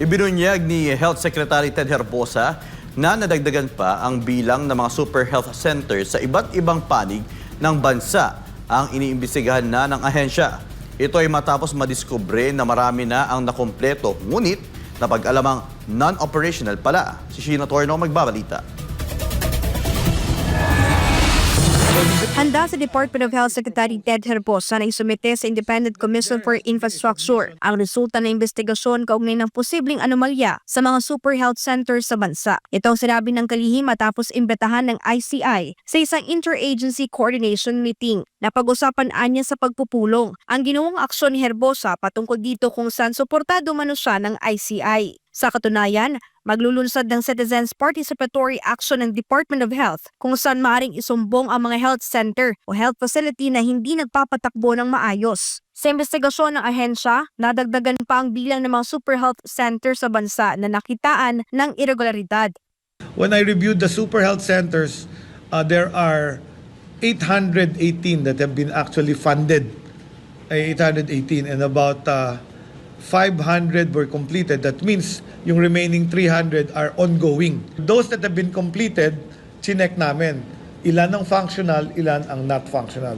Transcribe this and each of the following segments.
Ibinunyag ni Health Secretary Ted Herbosa na nadagdagan pa ang bilang ng mga super health centers sa iba't ibang panig ng bansa ang iniimbestigahan na ng ahensya. Ito ay matapos madiskubre na marami na ang nakompleto ngunit napag-alamang non-operational pala. Si Sheena Torno magbabalita. Handa sa Department of Health Secretary Ted Herbosa na isumite sa Independent Commission for Infrastructure ang resulta ng investigasyon kaugnay ng posibleng anomalya sa mga super health centers sa bansa. Ito ang sinabi ng kalihim matapos imbetahan ng ICI sa isang interagency coordination meeting. Napag-usapan anya sa pagpupulong ang ginawang aksyon ni Herbosa patungkol dito kung saan suportado mano siya ng ICI. Sa katunayan, maglulunsad ng Citizens Participatory Action ng Department of Health kung saan maaring isumbong ang mga health center o health facility na hindi nagpapatakbo ng maayos. Sa investigasyon ng ahensya, nadagdagan pa ang bilang ng mga super health center sa bansa na nakitaan ng irregularidad. When I reviewed the super health centers, uh, there are 818 that have been actually funded. Ay, 818 and about uh, 500 were completed. That means yung remaining 300 are ongoing. Those that have been completed, chinek namin. Ilan ang functional, ilan ang not functional.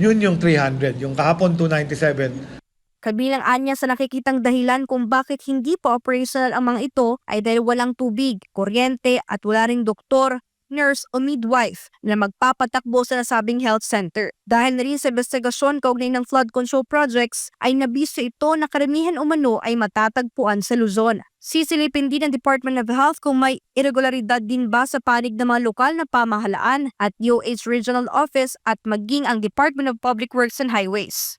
Yun yung 300. Yung kahapon 297, Kabilang anya sa nakikitang dahilan kung bakit hindi pa operational ang mga ito ay dahil walang tubig, kuryente at wala ring doktor, nurse o midwife na magpapatakbo sa nasabing health center. Dahil na rin sa investigasyon kaugnay ng flood control projects ay nabisto ito na karamihan umano ay matatagpuan sa Luzon. Sisilipin din ng Department of Health kung may irregularidad din ba sa panig ng mga lokal na pamahalaan at DOH Regional Office at maging ang Department of Public Works and Highways.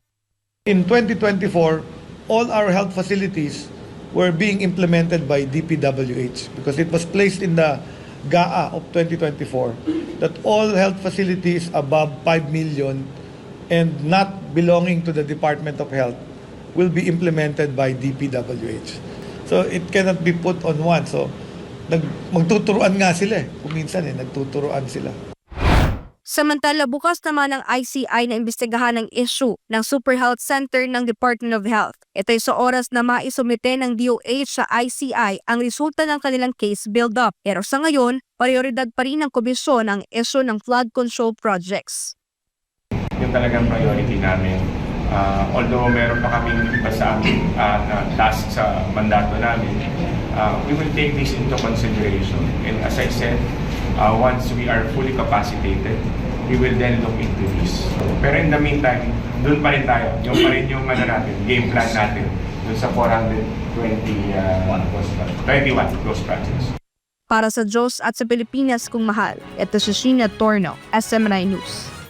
In 2024, all our health facilities were being implemented by DPWH because it was placed in the GAA of 2024 that all health facilities above 5 million and not belonging to the Department of Health will be implemented by DPWH. So it cannot be put on one. So nag, magtuturuan nga sila eh. Kung minsan eh, nagtuturuan sila. Samantala, bukas naman ang ICI na imbestigahan ng issue ng Super Health Center ng Department of Health. Ito'y sa oras na maisumite ng DOH sa ICI ang resulta ng kanilang case build-up. Pero sa ngayon, prioridad pa rin ng komisyon ang issue ng flood control projects. yung talagang priority namin. Ah, although meron pa kaming iba sa amin ah, na task sa mandato namin, ah, we will take this into consideration. And as I said, ah, once we are fully capacitated, we will then look into this. Pero in the meantime, doon pa rin tayo. Yung pa rin yung ano natin, game plan natin doon sa 420 uh, 21 close projects. Para sa Diyos at sa Pilipinas kung mahal, ito si Sheena Torno, SMNI News.